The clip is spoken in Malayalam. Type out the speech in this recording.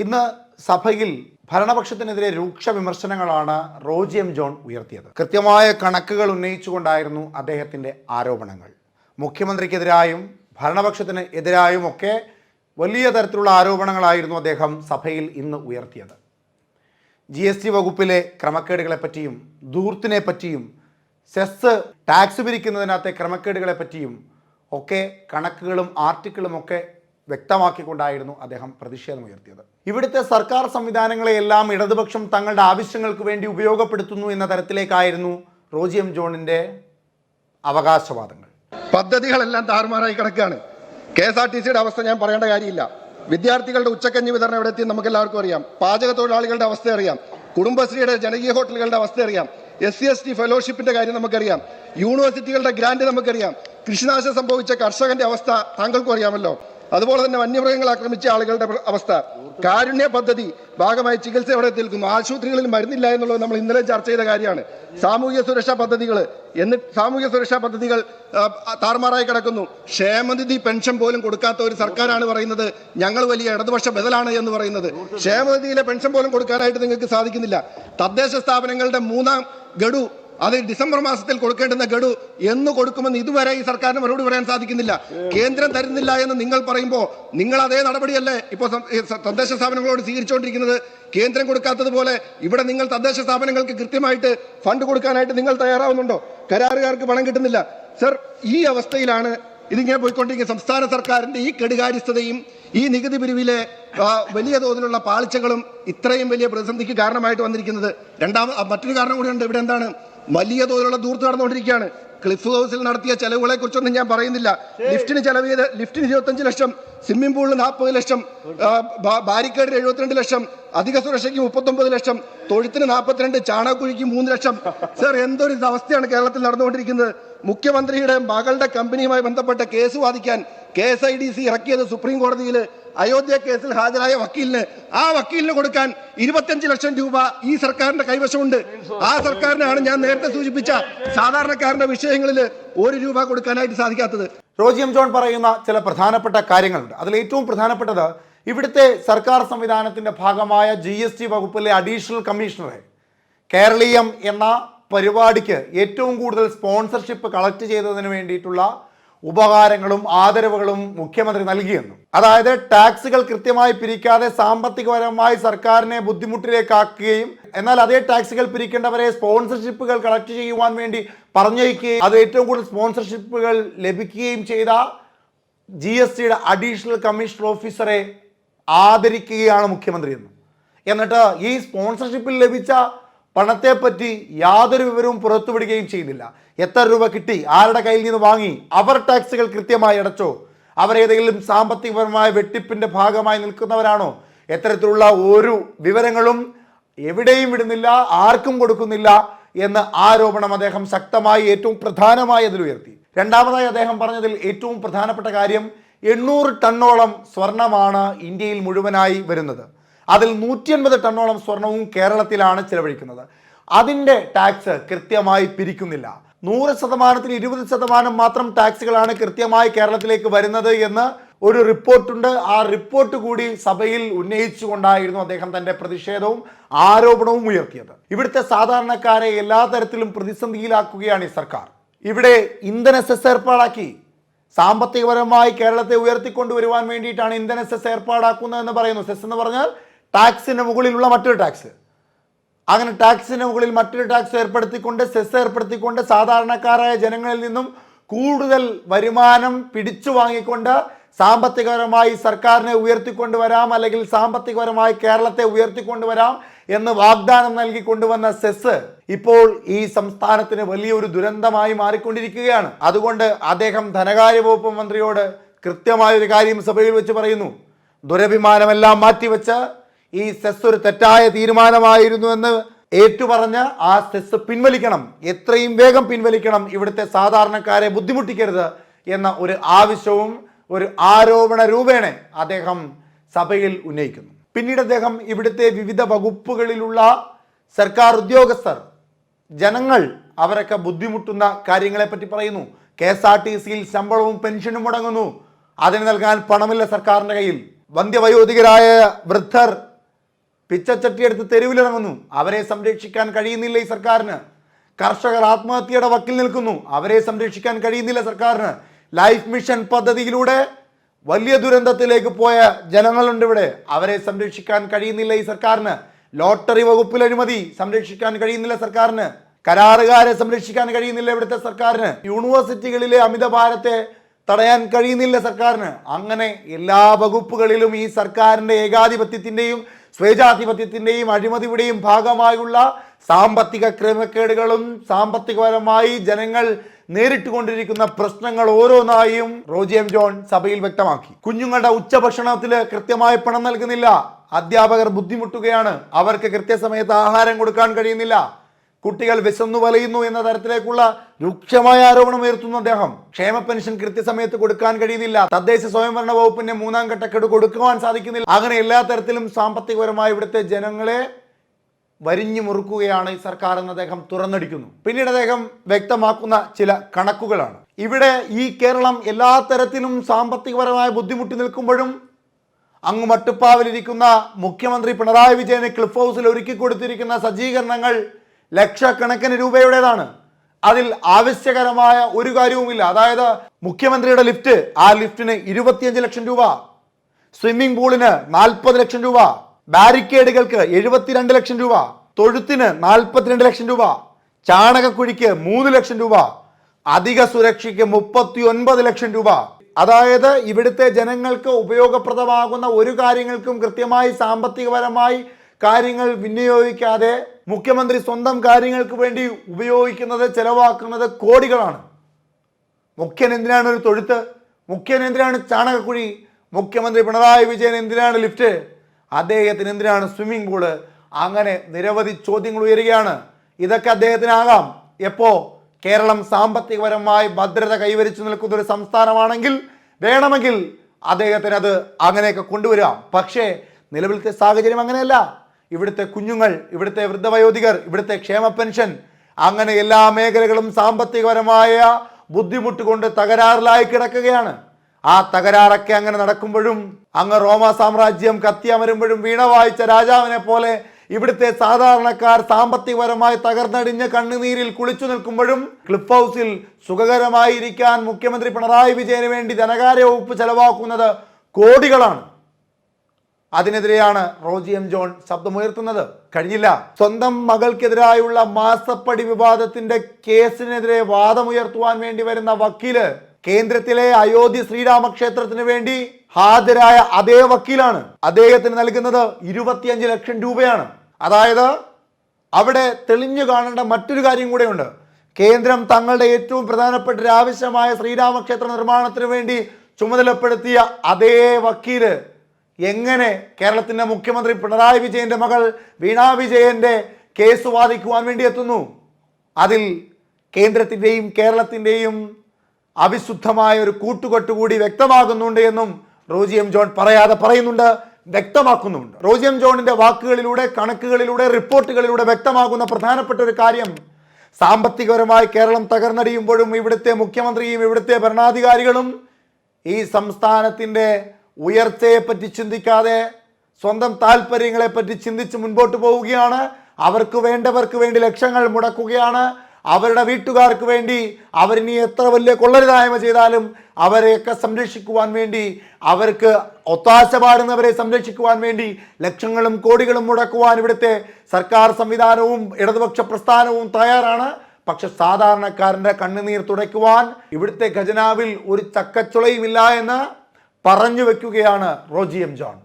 ഇന്ന് സഭയിൽ ഭരണപക്ഷത്തിനെതിരെ രൂക്ഷ വിമർശനങ്ങളാണ് റോജി എം ജോൺ ഉയർത്തിയത്. കൃത്യമായ കണക്കുകൾ ഉന്നയിച്ചുകൊണ്ടായിരുന്നു അദ്ദേഹത്തിന്റെ ആരോപണങ്ങൾ. മുഖ്യമന്ത്രിക്കെതിരായും ഭരണപക്ഷത്തിന് എതിരായും ഒക്കെ വലിയ തരത്തിലുള്ള ആരോപണങ്ങളായിരുന്നു അദ്ദേഹം സഭയിൽ ഇന്ന് ഉയർത്തിയത്. ജി എസ് ടി വകുപ്പിലെ ക്രമക്കേടുകളെപ്പറ്റിയും ധൂർത്തിനെ പറ്റിയും സെസ് ടാക്സ് പിരിക്കുന്നതിനകത്തെ ക്രമക്കേടുകളെപ്പറ്റിയും ഒക്കെ കണക്കുകളും ആർട്ടിക്കിളും ഒക്കെ വ്യക്തമാക്കിക്കൊണ്ടായിരുന്നു അദ്ദേഹം പ്രതിഷേധമുയർത്തിയത്. ഇവിടുത്തെ സർക്കാർ സംവിധാനങ്ങളെയെല്ലാം ഇടതുപക്ഷം തങ്ങളുടെ ആവശ്യങ്ങൾക്ക് വേണ്ടി ഉപയോഗപ്പെടുത്തുന്നു എന്ന തരത്തിലേക്കായിരുന്നു റോജി എം അവകാശവാദങ്ങൾ. പദ്ധതികളെല്ലാം താറുമാറായി കിടക്കുകയാണ്. കെ എസ് ആർ ടി സിയുടെ അവസ്ഥ ഞാൻ പറയേണ്ട കാര്യമില്ല. വിദ്യാർത്ഥികളുടെ ഉച്ചക്കഞ്ഞി വിതരണം എവിടെ എത്തി നമുക്ക് എല്ലാവർക്കും അറിയാം. പാചക തൊഴിലാളികളുടെ അവസ്ഥ അറിയാം. കുടുംബശ്രീയുടെ ജനകീയ ഹോട്ടലുകളുടെ അവസ്ഥ അറിയാം. എസ് സി എസ് ടി ഫെലോഷിപ്പിന്റെ കാര്യം നമുക്കറിയാം. യൂണിവേഴ്സിറ്റികളുടെ ഗ്രാന്റ് നമുക്കറിയാം. കൃഷിനാശം സംഭവിച്ച കർഷകന്റെ അവസ്ഥ താങ്കൾക്കും അറിയാമല്ലോ. അതുപോലെ തന്നെ വന്യമൃഗങ്ങൾ ആക്രമിച്ച ആളുകളുടെ അവസ്ഥ. കാരുണ്യ പദ്ധതി ഭാഗമായി ചികിത്സ എവിടെ തീർക്കുന്നു ആശുപത്രികളിൽ മരുന്നില്ല എന്നുള്ളത് നമ്മൾ ഇന്നലെ ചർച്ച ചെയ്ത കാര്യമാണ്. സാമൂഹ്യ സുരക്ഷാ പദ്ധതികൾ എന്ന് സാമൂഹ്യ സുരക്ഷാ പദ്ധതികൾ താർമാറായി കിടക്കുന്നു. ക്ഷേമനിധി പെൻഷൻ പോലും കൊടുക്കാത്ത ഒരു സർക്കാരാണ് പറയുന്നത്. ഞങ്ങൾ വലിയ ഇടതുപക്ഷ ബദലാണ് എന്ന് പറയുന്നത്. ക്ഷേമനിധിയിലെ പെൻഷൻ പോലും കൊടുക്കാനായിട്ട് നിങ്ങൾക്ക് സാധിക്കുന്നില്ല. തദ്ദേശ സ്ഥാപനങ്ങളുടെ മൂന്നാം ഗഡു അത് ഡിസംബർ മാസത്തിൽ കൊടുക്കേണ്ടുന്ന ഗഡു എന്ന് കൊടുക്കുമെന്ന് ഇതുവരെ ഈ സർക്കാരിന് മറുപടി പറയാൻ സാധിക്കുന്നില്ല. കേന്ദ്രം തരുന്നില്ല എന്ന് നിങ്ങൾ പറയുമ്പോൾ നിങ്ങൾ അതേ നടപടിയല്ലേ ഇപ്പോൾ തദ്ദേശ സ്ഥാപനങ്ങളോട് സ്വീകരിച്ചുകൊണ്ടിരിക്കുന്നത്? കേന്ദ്രം കൊടുക്കാത്തതുപോലെ ഇവിടെ നിങ്ങൾ തദ്ദേശ സ്ഥാപനങ്ങൾക്ക് കൃത്യമായിട്ട് ഫണ്ട് കൊടുക്കാനായിട്ട് നിങ്ങൾ തയ്യാറാവുന്നുണ്ടോ? കരാറുകാർക്ക് പണം കിട്ടുന്നില്ല. സർ ഈ അവസ്ഥയിലാണ് ഇതിങ്ങനെ പോയിക്കൊണ്ടിരിക്കുന്ന സംസ്ഥാന സർക്കാരിന്റെ ഈ കെടുകാര്യസ്ഥതയും ഈ നികുതി പിരിവിലെ വലിയ തോതിലുള്ള പാളിച്ചകളും ഇത്രയും വലിയ പ്രതിസന്ധിക്ക് കാരണമായിട്ട് വന്നിരിക്കുന്നത്. രണ്ടാമത് മറ്റൊരു കാരണം കൂടിയുണ്ട്. ഇവിടെ എന്താണ്? വലിയ തോതിലുള്ള ദൂർത്ത് നടന്നുകൊണ്ടിരിക്കുകയാണ്. ക്ലിഫ് ഹൗസിൽ നടത്തിയ ചെലവുകളെ കുറിച്ചൊന്നും ഞാൻ പറയുന്നില്ല. ലിഫ്റ്റിന് ചെലവ് ചെയ്ത് ലിഫ്റ്റിന് ഇരുപത്തഞ്ച് ലക്ഷം സ്വിമ്മിംഗ് പൂളിന് നാൽപ്പത് ലക്ഷം ബാരിക്കേഡിന് എഴുപത്തിരണ്ട് ലക്ഷം അധിക സുരക്ഷയ്ക്ക് മുപ്പത്തൊമ്പത് ലക്ഷം തൊഴുത്തിന് നാൽപ്പത്തിരണ്ട് ചാണകക്കുഴിക്ക് മൂന്ന് ലക്ഷം. സർ എന്തൊരു അവസ്ഥയാണ് കേരളത്തിൽ നടന്നുകൊണ്ടിരിക്കുന്നത്. മുഖ്യമന്ത്രിയുടെ മകളുടെ കമ്പനിയുമായി ബന്ധപ്പെട്ട കേസ് വാദിക്കാൻ K S I D C ഇറക്കിയത് സുപ്രീം കോടതിയിൽ അയോധ്യ കേസിൽ ഹാജരായ വക്കീലിന് ആ വക്കീലിന് കൊടുക്കാൻ ഇരുപത്തിയഞ്ച് ലക്ഷം രൂപ ഈ സർക്കാരിന്റെ കൈവശമുണ്ട്. ആ സർക്കാരിനാണ് ഞാൻ നേരത്തെ സൂചിപ്പിച്ച സാധാരണക്കാരന്റെ വിഷയങ്ങളിൽ ഒരു രൂപ കൊടുക്കാനായിട്ട് സാധിക്കാത്തത്. റോജി എം ജോൺ പറയുന്ന ചില പ്രധാനപ്പെട്ട കാര്യങ്ങളുണ്ട്. അതിൽ ഏറ്റവും പ്രധാനപ്പെട്ടത് ഇവിടുത്തെ സർക്കാർ സംവിധാനത്തിന്റെ ഭാഗമായ ജി എസ് ടി വകുപ്പിലെ അഡീഷണൽ കമ്മീഷണറെ കേരളീയം എന്ന പരിപാടിക്ക് ഏറ്റവും കൂടുതൽ സ്പോൺസർഷിപ്പ് കളക്ട് ചെയ്തതിന് വേണ്ടിയിട്ടുള്ള ഉപകാരങ്ങളും ആദരവുകളും മുഖ്യമന്ത്രി നൽകിയെന്നും. അതായത് ടാക്സുകൾ കൃത്യമായി പിരിക്കാതെ സാമ്പത്തികപരമായി സർക്കാരിനെ ബുദ്ധിമുട്ടിലേക്കാക്കുകയും എന്നാൽ അതേ ടാക്സുകൾ പിരിക്കേണ്ടവരെ സ്പോൺസർഷിപ്പുകൾ കളക്ട് ചെയ്യുവാൻ വേണ്ടി പറഞ്ഞയക്കുകയും അത് ഏറ്റവും കൂടുതൽ സ്പോൺസർഷിപ്പുകൾ ലഭിക്കുകയും ചെയ്ത ജി എസ് ടിയുടെ അഡീഷണൽ കമ്മീഷണർ ഓഫീസറെ ആദരിക്കുകയാണ് മുഖ്യമന്ത്രി എന്ന്. എന്നിട്ട് ഈ സ്പോൺസർഷിപ്പിൽ ലഭിച്ച പണത്തെപ്പറ്റി യാതൊരു വിവരവും പുറത്തുവിടുകയും ചെയ്യുന്നില്ല. എത്ര രൂപ കിട്ടി ആരുടെ കയ്യിൽ നിന്ന് വാങ്ങി അവർ ടാക്സുകൾ കൃത്യമായി അടച്ചോ അവരേതെങ്കിലും സാമ്പത്തികപരമായ വെട്ടിപ്പിന്റെ ഭാഗമായി നിൽക്കുന്നവരാണോ എത്തരത്തിലുള്ള ഒരു വിവരങ്ങളും എവിടെയും വിടുന്നില്ല ആർക്കും കൊടുക്കുന്നില്ല എന്ന ആരോപണം അദ്ദേഹം ശക്തമായി ഏറ്റവും പ്രധാനമായി അതിൽ ഉയർത്തി. രണ്ടാമതായി അദ്ദേഹം പറഞ്ഞതിൽ ഏറ്റവും പ്രധാനപ്പെട്ട കാര്യം എണ്ണൂറ് ടണ്ണോളം സ്വർണമാണ് ഇന്ത്യയിൽ മുഴുവനായി വരുന്നത്. അതിൽ നൂറ്റി അൻപത് ടണ്ണോളം സ്വർണവും കേരളത്തിലാണ് ചിലവഴിക്കുന്നത്. അതിന്റെ ടാക്സ് കൃത്യമായി പിരിക്കുന്നില്ല. നൂറ് ശതമാനത്തിൽ ഇരുപത് ശതമാനം മാത്രം ടാക്സുകളാണ് കൃത്യമായി കേരളത്തിലേക്ക് വരുന്നത് എന്ന് ഒരു റിപ്പോർട്ടുണ്ട്. ആ റിപ്പോർട്ട് കൂടി സഭയിൽ ഉന്നയിച്ചുകൊണ്ടായിരുന്നു അദ്ദേഹം തന്റെ പ്രതിഷേധവും ആരോപണവും ഉയർത്തിയത്. ഇവിടുത്തെ സാധാരണക്കാരെ എല്ലാ തരത്തിലും പ്രതിസന്ധിയിലാക്കുകയാണ് ഈ സർക്കാർ. ഇവിടെ ഇന്ധന സെസ് ഏർപ്പാടാക്കി. സാമ്പത്തികപരമായി കേരളത്തെ ഉയർത്തിക്കൊണ്ടുവരുവാൻ വേണ്ടിയിട്ടാണ് ഇന്ധന സെസ് ഏർപ്പാടാക്കുന്നതെന്ന് പറയുന്നു. സെസ് എന്ന് പറഞ്ഞാൽ ടാക്സിന് മുകളിലുള്ള മറ്റൊരു ടാക്സ്. അങ്ങനെ ടാക്സിന് മുകളിൽ മറ്റൊരു ടാക്സ് ഏർപ്പെടുത്തിക്കൊണ്ട് സെസ് ഏർപ്പെടുത്തിക്കൊണ്ട് സാധാരണക്കാരായ ജനങ്ങളിൽ നിന്നും കൂടുതൽ വരുമാനം പിടിച്ചു വാങ്ങിക്കൊണ്ട് സാമ്പത്തികപരമായി സർക്കാരിനെ ഉയർത്തിക്കൊണ്ടുവരാം അല്ലെങ്കിൽ സാമ്പത്തികപരമായി കേരളത്തെ ഉയർത്തിക്കൊണ്ടുവരാം എന്ന് വാഗ്ദാനം നൽകി കൊണ്ടുവന്ന സെസ് ഇപ്പോൾ ഈ സംസ്ഥാനത്തിന് വലിയൊരു ദുരന്തമായി മാറിക്കൊണ്ടിരിക്കുകയാണ്. അതുകൊണ്ട് അദ്ദേഹം ധനകാര്യ വകുപ്പ് മന്ത്രിയോട് കൃത്യമായ ഒരു കാര്യം സഭയിൽ വെച്ച് പറയുന്നു. ദുരഭിമാനമെല്ലാം മാറ്റിവെച്ച് ഈ സെസ് ഒരു തെറ്റായ തീരുമാനമായിരുന്നു എന്ന് ഏറ്റുപറഞ്ഞ് ആ സെസ് പിൻവലിക്കണം. എത്രയും വേഗം പിൻവലിക്കണം. ഇവിടുത്തെ സാധാരണക്കാരെ ബുദ്ധിമുട്ടിക്കരുത് എന്ന ഒരു ആവശ്യവും ഒരു ആരോപണ രൂപേണ അദ്ദേഹം സഭയിൽ ഉന്നയിക്കുന്നു. പിന്നീട് അദ്ദേഹം ഇവിടുത്തെ വിവിധ വകുപ്പുകളിലുള്ള സർക്കാർ ഉദ്യോഗസ്ഥർ ജനങ്ങൾ അവരൊക്കെ ബുദ്ധിമുട്ടുന്ന കാര്യങ്ങളെപ്പറ്റി പറയുന്നു. കെ എസ് ആർ ടി സിയിൽ ശമ്പളവും പെൻഷനും മുടങ്ങുന്നു. അതിന് നൽകാൻ പണമില്ല സർക്കാരിന്റെ കയ്യിൽ. വന്ധ്യവയോധികരായ വൃദ്ധർ പിച്ചച്ചട്ടി എടുത്ത് തെരുവിലിറങ്ങുന്നു. അവരെ സംരക്ഷിക്കാൻ കഴിയുന്നില്ല ഈ സർക്കാരിന്. കർഷകർ ആത്മഹത്യയുടെ വക്കിൽ നിൽക്കുന്നു. അവരെ സംരക്ഷിക്കാൻ കഴിയുന്നില്ല സർക്കാരിന്. ലൈഫ് മിഷൻ പദ്ധതിയിലൂടെ വലിയ ദുരന്തത്തിലേക്ക് പോയ ജനങ്ങളുണ്ട് ഇവിടെ. അവരെ സംരക്ഷിക്കാൻ കഴിയുന്നില്ല ഈ സർക്കാരിന്. ലോട്ടറി വകുപ്പിൽ അഴിമതി സംരക്ഷിക്കാൻ കഴിയുന്നില്ല സർക്കാരിന്. കരാറുകാരെ സംരക്ഷിക്കാൻ കഴിയുന്നില്ല ഇവിടുത്തെ സർക്കാരിന്. യൂണിവേഴ്സിറ്റികളിലെ അമിതഭാരത്തെ തടയാൻ കഴിയുന്നില്ല സർക്കാരിന്. അങ്ങനെ എല്ലാ വകുപ്പുകളിലും ഈ സർക്കാരിന്റെ ഏകാധിപത്യത്തിന്റെയും സ്വേച്ഛാധിപത്യത്തിന്റെയും അഴിമതിയുടെയും ഭാഗമായുള്ള സാമ്പത്തിക ക്രമക്കേടുകളും സാമ്പത്തികപരമായി ജനങ്ങൾ നേരിട്ടുകൊണ്ടിരിക്കുന്ന പ്രശ്നങ്ങൾ ഓരോന്നായും റോജി എം ജോൺ സഭയിൽ വ്യക്തമാക്കി. കുഞ്ഞുങ്ങളുടെ ഉച്ചഭക്ഷണത്തിൽ കൃത്യമായി പണം നൽകുന്നില്ല. അധ്യാപകർ ബുദ്ധിമുട്ടുകയാണ്. അവർക്ക് കൃത്യസമയത്ത് ആഹാരം കൊടുക്കാൻ കഴിയുന്നില്ല. കുട്ടികൾ വിശന്നു വലയുന്നു എന്ന തരത്തിലേക്കുള്ള രൂക്ഷമായ ആരോപണം ഉയർത്തുന്നു അദ്ദേഹം. ക്ഷേമ പെൻഷൻ കൃത്യസമയത്ത് കൊടുക്കാൻ കഴിയുന്നില്ല. തദ്ദേശ സ്വയംഭരണ വകുപ്പിന്റെ മൂന്നാം ഘട്ട കെടു കൊടുക്കുവാൻ സാധിക്കുന്നില്ല. അങ്ങനെ എല്ലാ തരത്തിലും സാമ്പത്തികപരമായി ഇവിടുത്തെ ജനങ്ങളെ വരിഞ്ഞു മുറുക്കുകയാണ് ഈ സർക്കാർ എന്ന് അദ്ദേഹം തുറന്നടിക്കുന്നു. പിന്നീട് അദ്ദേഹം വ്യക്തമാക്കുന്ന ചില കണക്കുകളാണ്. ഇവിടെ ഈ കേരളം എല്ലാ തരത്തിലും സാമ്പത്തികപരമായ ബുദ്ധിമുട്ടി നിൽക്കുമ്പോഴും അങ്ങ് മട്ടുപ്പാവിലിരിക്കുന്ന മുഖ്യമന്ത്രി പിണറായി വിജയന് ക്ലിഫ് ഹൗസിൽ ഒരുക്കി കൊടുത്തിരിക്കുന്ന സജ്ജീകരണങ്ങൾ ലക്ഷക്കണക്കിന് രൂപയുടേതാണ്. അതിൽ ആവശ്യകരമായ ഒരു കാര്യവുമില്ല. അതായത് മുഖ്യമന്ത്രിയുടെ ലിഫ്റ്റ് ആ ലിഫ്റ്റിന് ഇരുപത്തിയഞ്ച് ലക്ഷം രൂപ സ്വിമ്മിംഗ് പൂളിന് നാൽപ്പത് ലക്ഷം രൂപ ബാരിക്കേഡുകൾക്ക് എഴുപത്തിരണ്ട് ലക്ഷം രൂപ തൊഴുത്തിന് നാൽപ്പത്തിരണ്ട് ലക്ഷം രൂപ ചാണകക്കുഴിക്ക് മൂന്ന് ലക്ഷം രൂപ അധിക സുരക്ഷയ്ക്ക് മുപ്പത്തി ഒൻപത് ലക്ഷം രൂപ. അതായത് ഇവിടുത്തെ ജനങ്ങൾക്ക് ഉപയോഗപ്രദമാകുന്ന ഒരു കാര്യങ്ങൾക്കും കൃത്യമായി സാമ്പത്തികപരമായി കാര്യങ്ങൾ വിനിയോഗിക്കാതെ മുഖ്യമന്ത്രി സ്വന്തം കാര്യങ്ങൾക്ക് വേണ്ടി ഉപയോഗിക്കുന്നത് ചെലവാക്കുന്നത് കോടികളാണ്. മുഖ്യൻ എന്തിനാണ് ഒരു തൊഴുത്ത്? മുഖ്യൻ എന്തിനാണ് ചാണകക്കുഴി? മുഖ്യമന്ത്രി പിണറായി വിജയൻ എന്തിനാണ് ലിഫ്റ്റ്? അദ്ദേഹത്തിന് എന്തിനാണ് സ്വിമ്മിംഗ് പൂൾ? അങ്ങനെ നിരവധി ചോദ്യങ്ങൾ ഉയരുകയാണ്. ഇതൊക്കെ അദ്ദേഹത്തിനാകാം. എപ്പോ? കേരളം സാമ്പത്തികപരമായി ഭദ്രത കൈവരിച്ചു നിൽക്കുന്ന ഒരു സംസ്ഥാനമാണെങ്കിൽ വേണമെങ്കിൽ അദ്ദേഹത്തിന് അത് അങ്ങനെയൊക്കെ കൊണ്ടുവരാം. പക്ഷേ നിലവിലത്തെ സാഹചര്യം അങ്ങനെയല്ല. ഇവിടുത്തെ കുഞ്ഞുങ്ങൾ ഇവിടുത്തെ വൃദ്ധവയോധികർ ഇവിടുത്തെ ക്ഷേമ പെൻഷൻ അങ്ങനെ എല്ലാ മേഖലകളും സാമ്പത്തികപരമായ ബുദ്ധിമുട്ട് കൊണ്ട് തകരാറിലായി കിടക്കുകയാണ്. ആ തകരാറൊക്കെ അങ്ങനെ നടക്കുമ്പോഴും അങ്ങ് റോമ സാമ്രാജ്യം കത്തിയമരുമ്പോഴും വീണ വായിച്ച രാജാവിനെ പോലെ ഇവിടുത്തെ സാധാരണക്കാർ സാമ്പത്തികപരമായി തകർന്നടിഞ്ഞ കണ്ണുനീരിൽ കുളിച്ചു നിൽക്കുമ്പോഴും ക്ലിഫ് ഹൗസിൽ സുഖകരമായിരിക്കാൻ മുഖ്യമന്ത്രി പിണറായി വിജയന് വേണ്ടി ധനകാര്യ വകുപ്പ് ചെലവാക്കുന്നത് കോടികളാണ്. അതിനെതിരെയാണ് റോജി എം ജോൺ ശബ്ദമുയർത്തുന്നത്. കഴിഞ്ഞില്ല. സ്വന്തം മകൾക്കെതിരായുള്ള മാസപ്പടി വിവാദത്തിന്റെ കേസിനെതിരെ വാദമുയർത്തുവാൻ വേണ്ടി വരുന്ന വക്കീൽ കേന്ദ്രത്തിലെ അയോധ്യ ശ്രീരാമക്ഷേത്രത്തിന് വേണ്ടി ഹാജരായ അതേ വക്കീലാണ്. അദ്ദേഹത്തിന് നൽകുന്നത് ഇരുപത്തിയഞ്ച് ലക്ഷം രൂപയാണ്. അതായത് അവിടെ തെളിഞ്ഞു കാണേണ്ട മറ്റൊരു കാര്യം കൂടെയുണ്ട്. കേന്ദ്രം തങ്ങളുടെ ഏറ്റവും പ്രധാനപ്പെട്ട ആവശ്യമായ ശ്രീരാമക്ഷേത്ര നിർമ്മാണത്തിന് വേണ്ടി ചുമതലപ്പെടുത്തിയ അതേ വക്കീൽ എങ്ങനെ കേരളത്തിന്റെ മുഖ്യമന്ത്രി പിണറായി വിജയന്റെ മകൾ വീണ വിജയന്റെ കേസ് വാദിക്കുവാൻ വേണ്ടി എത്തുന്നു? അതിൽ കേന്ദ്രത്തിന്റെയും കേരളത്തിന്റെയും അവിശുദ്ധമായ ഒരു കൂട്ടുകെട്ട് കൂടി വ്യക്തമാകുന്നുണ്ട് എന്നും റോജി എം ജോൺ പറയാതെ പറയുന്നുണ്ട് വ്യക്തമാക്കുന്നുണ്ട്. റോജി എം ജോണിന്റെ വാക്കുകളിലൂടെ കണക്കുകളിലൂടെ റിപ്പോർട്ടുകളിലൂടെ വ്യക്തമാകുന്ന പ്രധാനപ്പെട്ട ഒരു കാര്യം സാമ്പത്തികപരമായി കേരളം തകർന്നടിയുമ്പോഴും ഇവിടുത്തെ മുഖ്യമന്ത്രിയും ഇവിടുത്തെ ഭരണാധികാരികളും ഈ സംസ്ഥാനത്തിന്റെ ഉയർച്ചയെപ്പറ്റി ചിന്തിക്കാതെ സ്വന്തം താല്പര്യങ്ങളെ പറ്റി ചിന്തിച്ച് മുൻപോട്ട് പോവുകയാണ്. അവർക്ക് വേണ്ടവർക്ക് വേണ്ടി ലക്ഷങ്ങൾ മുടക്കുകയാണ്. അവരുടെ വീട്ടുകാർക്ക് വേണ്ടി അവരിനി എത്ര വലിയ കൊള്ളരുതായ്മ ചെയ്താലും അവരെയൊക്കെ സംരക്ഷിക്കുവാൻ വേണ്ടി അവർക്ക് ഒത്താശ പാടുന്നവരെ സംരക്ഷിക്കുവാൻ വേണ്ടി ലക്ഷങ്ങളും കോടികളും മുടക്കുവാൻ ഇവിടുത്തെ സർക്കാർ സംവിധാനവും ഇടതുപക്ഷ പ്രസ്ഥാനവും തയ്യാറാണ്. പക്ഷെ സാധാരണക്കാരന്റെ കണ്ണുനീർ തുടയ്ക്കുവാൻ ഇവിടുത്തെ ഖജനാവിൽ ഒരു ചക്കച്ചുളയുമില്ല എന്ന് പറഞ്ഞു വെക്കുകയാണ് റോജി എം ജോൺ.